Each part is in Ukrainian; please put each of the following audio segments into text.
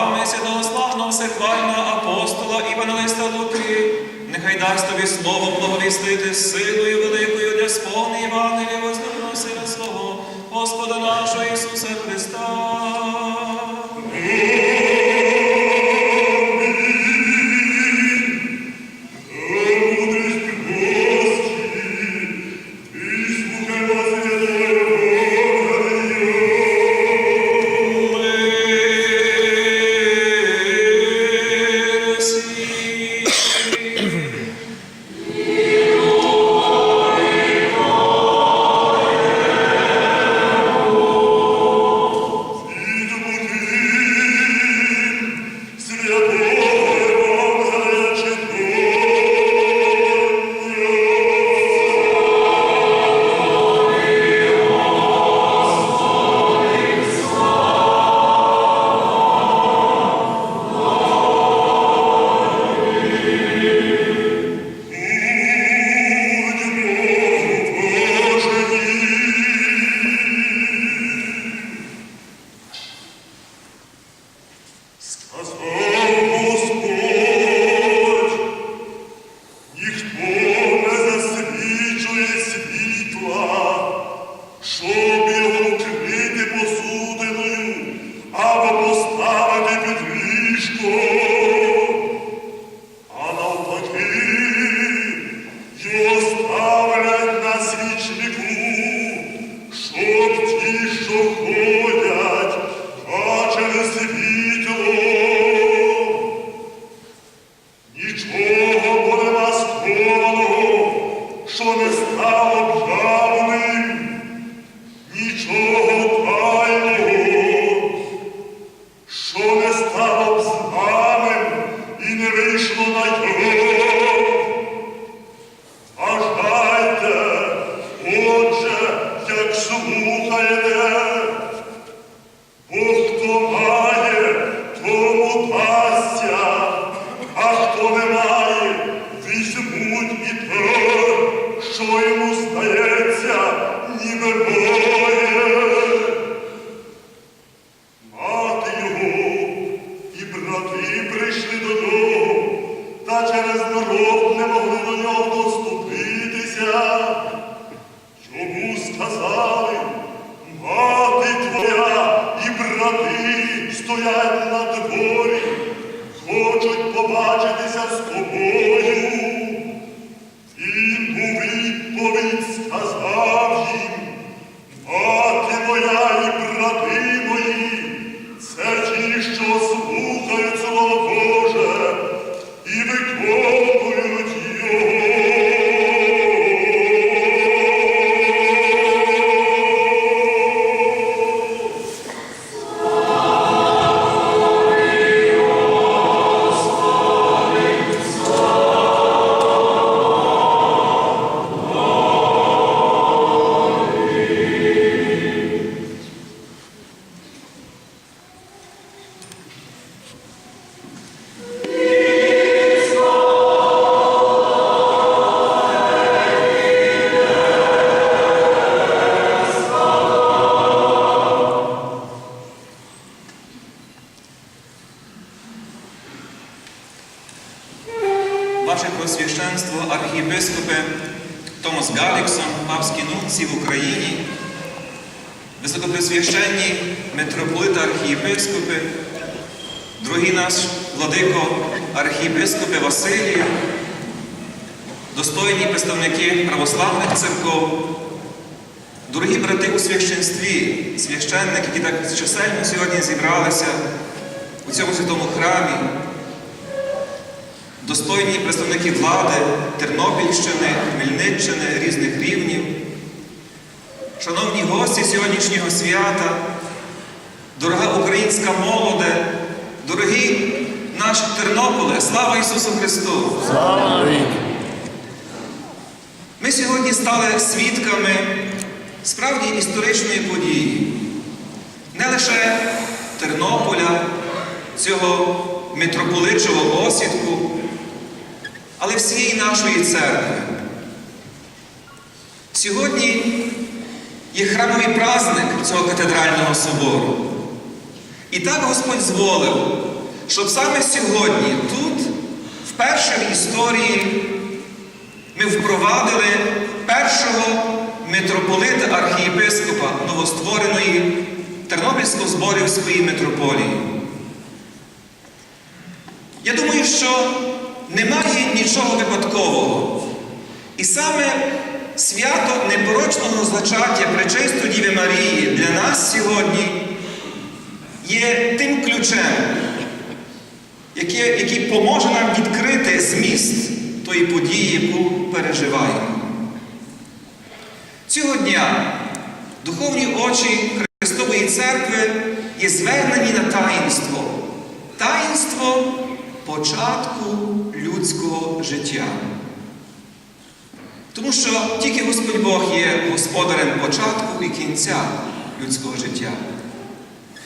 вами святославного всехвального апостола Івангелиста Луки, нехай дасть тобі слово благовістити силою великою для сповни Євангелія возлюбленого Сина свого, Господа нашого Ісуса Brasil. Нунці в Україні, високопресвященні митрополита архієпископи, дорогі наш владико архієпископи Василію, достойні представники православних церков, дорогі брати у священстві, священники, які так чисельно сьогодні зібралися у цьому святому храмі достойні представники влади Тернопільщини, Хмельниччини, різних рівнів, шановні гості сьогоднішнього свята, дорога українська молоде, дорогі наш Тернополе, слава Ісусу Христу! Слава! Ми сьогодні стали свідками справді історичної події. Не лише Тернополя, цього митрополичого осідку, але всієї нашої церкви. Сьогодні є храмовий праздник цього катедрального собору. І так Господь зволив, щоб саме сьогодні, тут, вперше в історії, ми впровадили першого митрополита архієпископа новоствореної Тернопільсько-Зборівської митрополії. Я думаю, що немає нічого випадкового. І саме свято непорочного зачаття Пречистої Діви Марії для нас сьогодні є тим ключем, який, який поможе нам відкрити зміст тої події, яку переживаємо. Цього дня духовні очі Христової Церкви є звернені на таїнство, таїнство початку людського життя. Тому що тільки Господь Бог є господарем початку і кінця людського життя.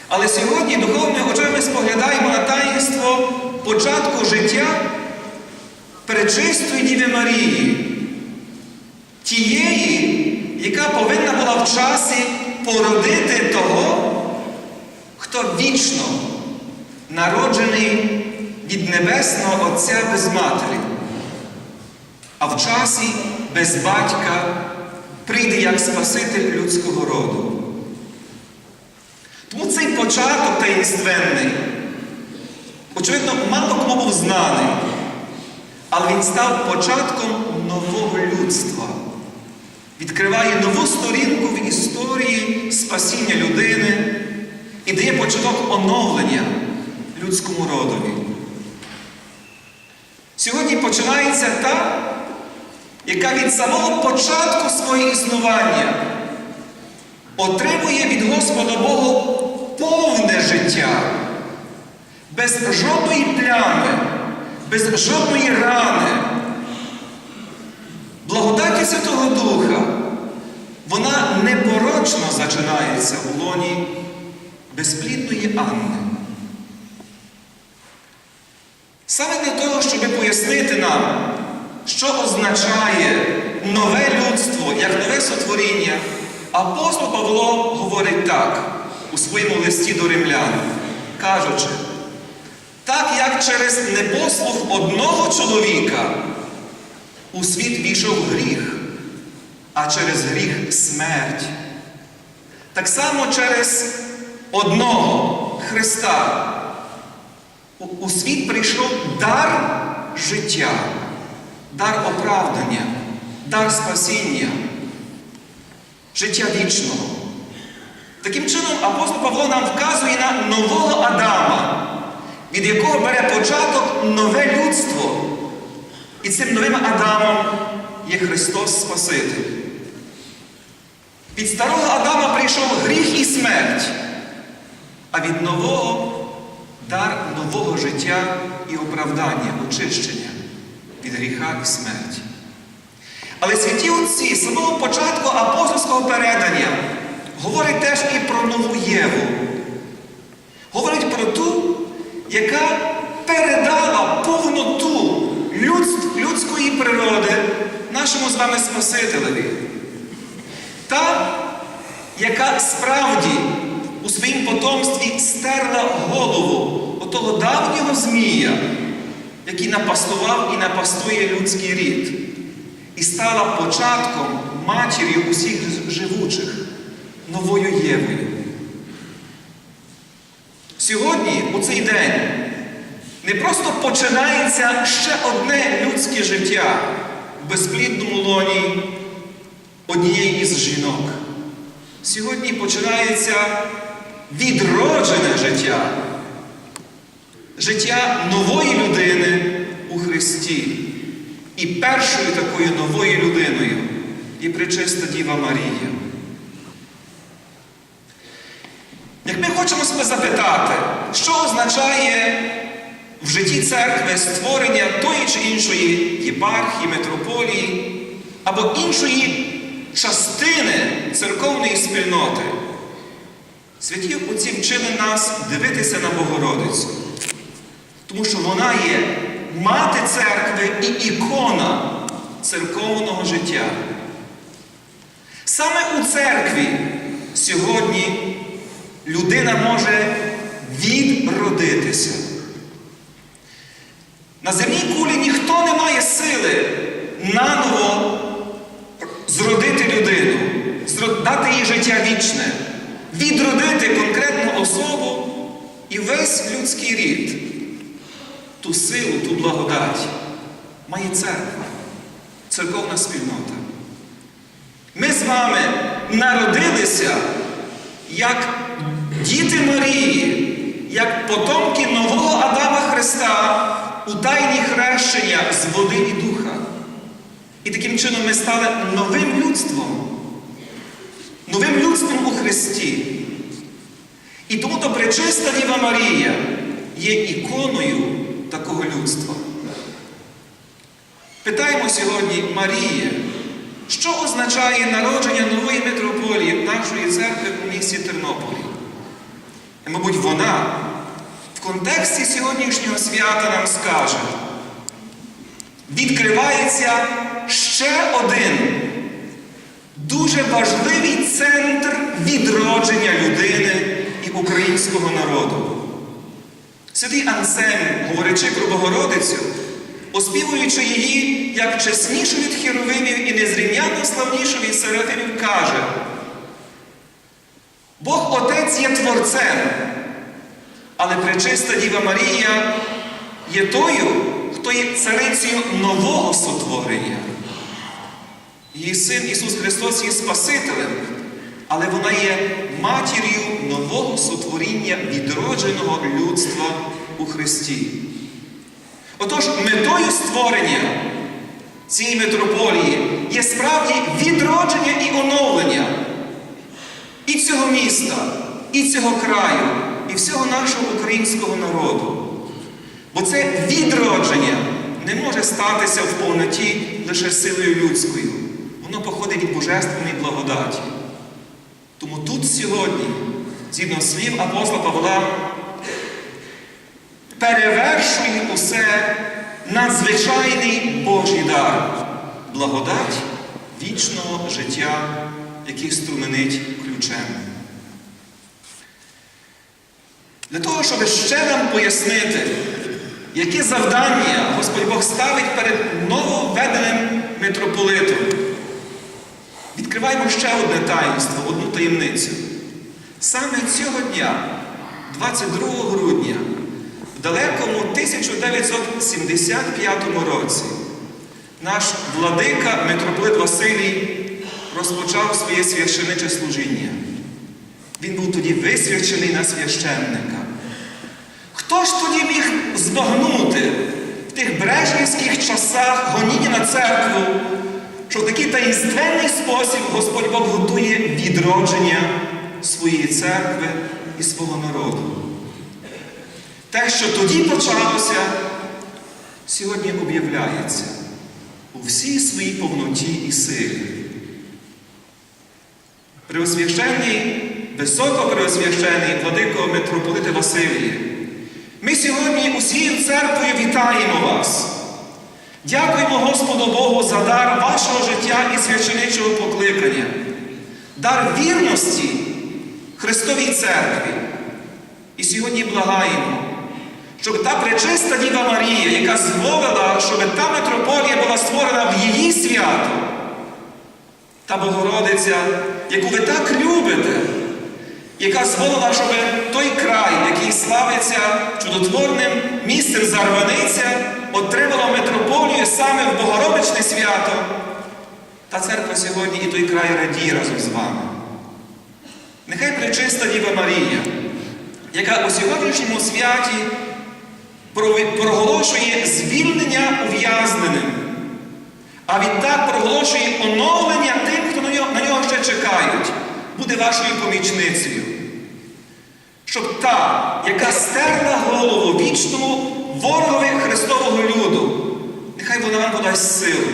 Але сьогодні духовними очами споглядаємо на таїнство початку життя перечистої Діви Марії, тієї, яка повинна була в часі породити того, хто вічно народжений від Небесного Отця без Матері, а в часі без батька прийде як Спаситель людського роду. Тому цей початок таїнственний, очевидно, мало кому був знаний, але він став початком нового людства, відкриває нову сторінку в історії спасіння людини і дає початок оновлення людському родові. Сьогодні починається та, яка від самого початку свого існування отримує від Господа Бога повне життя, без жодної плями, без жодної рани. Благодаті Святого Духа, вона непорочно зачинається у лоні безплідної Анни. Саме для того, щоб пояснити нам, що означає нове людство як нове сотворіння, апостол Павло говорить так у своєму листі до римлян, кажучи, так як через непослух одного чоловіка у світ війшов гріх, а через гріх смерть, так само через одного Христа у- світ прийшов дар життя, дар оправдання, дар спасіння, життя вічного. Таким чином, апостол Павло нам вказує на нового Адама, від якого бере початок нове людство. І цим новим Адамом є Христос Спаситель. Від старого Адама прийшов гріх і смерть, а від нового дар нового життя і оправдання, очищення від гріха і смерті. Але святі отці з самого початку апостольського передання говорять теж і про нову Єву. Говорять про ту, яка передала повноту людств- людської природи нашому з вами Спасителеві. Та, яка справді у своїм потомстві стерла голову отого давнього змія, який напастував і напастує людський рід, і стала початком матір'ю усіх живучих, новою Євою. Сьогодні, у цей день, не просто починається ще одне людське життя в безплідному лоні однієї із жінок. Сьогодні починається відроджене життя, життя нової людини у Христі. І першою такою новою людиною є пречиста Діва Марія. Як ми хочемо себе запитати, що означає в житті церкви створення тої чи іншої єпархії, митрополії або іншої частини церковної спільноти, святі отці вчили нас дивитися на Богородицю, тому що вона є мати церкви і ікона церковного життя. Саме у церкві сьогодні людина може відродитися. На земній кулі ніхто не має сили наново зродити людину, дати їй життя вічне, відродити конкретну особу і весь людський рід, ту силу, ту благодать має церква, церковна спільнота. Ми з вами народилися як діти Марії, як потомки нового Адама Христа у тайні хрещення з води і духа. І таким чином ми стали новим людством, новим людством у Христі. І тому то пречиста Діва Марія є іконою такого людства. Питаємо сьогодні Марії, що означає народження нової митрополії нашої церкви у місті Тернополі? І, мабуть, вона в контексті сьогоднішнього свята нам скаже, відкривається ще один дуже важливий центр відродження людини і українського народу. Святий Ансельм, говорячи про Богородицю, оспівуючи її як чеснішу від херовимів і незрівняно славнішу від серафимів, каже: Бог Отець є Творцем, але пречиста Діва Марія є тою, хто є царицею нового сотворення. Її син Ісус Христос є Спасителем, але вона є матір'ю нового сотворіння відродженого людства у Христі. Отож, метою створення цієї митрополії є справді відродження і оновлення і цього міста, і цього краю, і всього нашого українського народу. Бо це відродження не може статися в повноті лише силою людською. Воно походить від божественної благодаті. Тому тут сьогодні, згідно слів апостола Павла, перевершує усе надзвичайний Божий дар, благодать вічного життя, який струменить ключем. Для того, щоб ще нам пояснити, яке завдання Господь Бог ставить перед нововведеним митрополитом, відкриваємо ще одне таїнство, одну таємницю. Саме цього дня, 22 грудня, в далекому 1975 році, наш владика митрополит Василій розпочав своє священиче служіння. Він був тоді висвячений на священника. Хто ж тоді міг збагнути в тих брежнівських часах гоніння на церкву, що в такий таїнственний спосіб Господь Бог готує відродження своєї церкви і свого народу? Те, що тоді почалося, сьогодні об'являється у всій своїй повноті і силі. Преосвященний, високопреосвящений владико митрополите Василії, ми сьогодні усією церквою вітаємо вас. Дякуємо Господу Богу за дар вашого життя і священичого покликання, дар вірності Христовій церкві. І сьогодні благаємо, щоб та пречиста Діва Марія, яка зволила, щоб та митрополія була створена в її свято, та Богородиця, яку ви так любите, яка зволила, щоб той край, який славиться чудотворним місцем Зарваниця, отримала митрополію саме в Богородичне свято. Та церква сьогодні і той край радіє разом з вами. Нехай пречиста Діва Марія, яка у сьогоднішньому святі проголошує звільнення ув'язненим, а відтак проголошує оновлення тим, хто на нього ще чекають, буде вашою помічницею. Щоб та, яка стерла голову вічному ворогові Христового люду, нехай вона вам подасть силу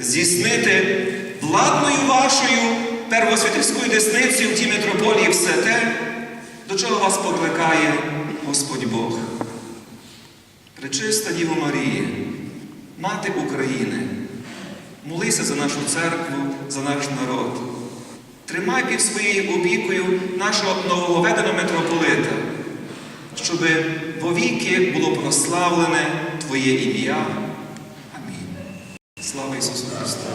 здійснити владною вашою первосвятівською десницею в тій митрополії все те, до чого вас покликає Господь Бог. Пречиста Діво Марія, Мати України, молися за нашу церкву, за наш народ. Тримай під своєю опікою нашого нововведеного митрополита, щоб повіки було прославлене Твоє ім'я. Амінь. Слава Ісусу Христу!